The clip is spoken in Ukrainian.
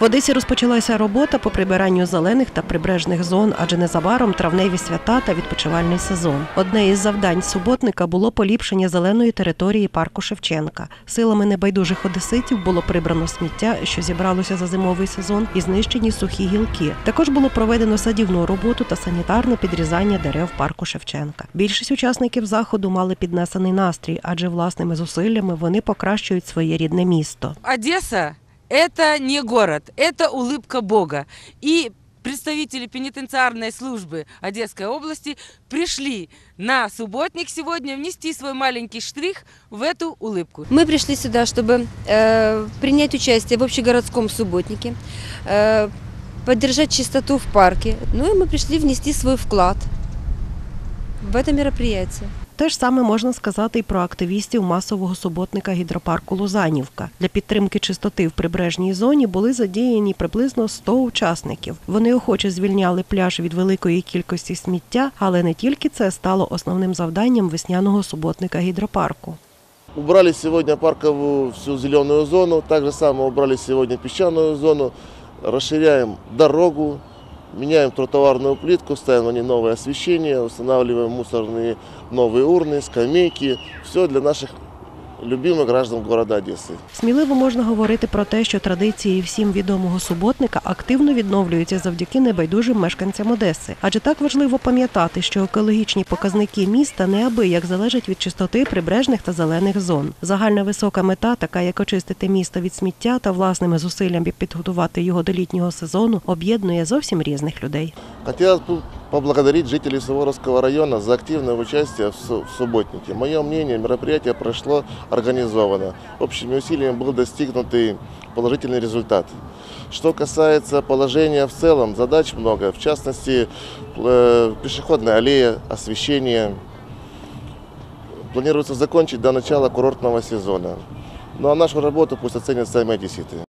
В Одесі розпочалася робота по прибиранню зелених та прибережних зон, адже незабаром травневі свята та відпочивальний сезон. Одне із завдань суботника було поліпшення зеленої території парку Шевченка. Силами небайдужих одеситів було прибрано сміття, що зібралося за зимовий сезон, і знищені сухі гілки. Також було проведено садівну роботу та санітарне підрізання дерев парку Шевченка. Більшість учасників заходу мали піднесений настрій, адже власними зусиллями вони покращують своє рідне місто. Одесса – это не город, это улыбка Бога. И представители пенитенциарной службы Одесской области пришли на субботник сегодня внести свой маленький штрих в эту улыбку. Мы пришли сюда, чтобы э, принять участие в общегородском субботнике, э, поддержать чистоту в парке. Ну и мы пришли внести свой вклад в это мероприятие. Те ж саме можна сказати і про активістів масового суботника гідропарку Лузанівка. Для підтримки чистоти в прибережній зоні були задіяні приблизно 100 учасників. Вони охоче звільняли пляж від великої кількості сміття, але не тільки це стало основним завданням весняного суботника гідропарку. Убрали сегодня парковую всю зеленую зону, также самое убрали сегодня песчаную зону, расширяем дорогу, меняем тротуарную плитку, ставим на ней новое освещение, устанавливаем мусорные новые урны, скамейки. Все для наших любимых граждан города Одессы. Сміливо можна говорити про те, що традиції всім відомого суботника активно відновлюються завдяки небайдужим мешканцям Одеси. Адже так важливо пам'ятати, що екологічні показники міста неабияк залежать від чистоти прибережних та зелених зон. Загальна висока мета, така як очистити місто від сміття та власними зусиллями підготувати його до літнього сезону, об'єднує зовсім різних людей. Хотелось бы поблагодарить жителей Суворовского района за активное участие в су- в субботнике. Мое мнение, мероприятие прошло организованно. Общими усилиями был достигнут и положительный результат. Что касается положения в целом, задач много. В частности, э, пешеходная аллея, освещение. Планируется закончить до начала курортного сезона. Ну а нашу работу пусть оценят сами одесситы.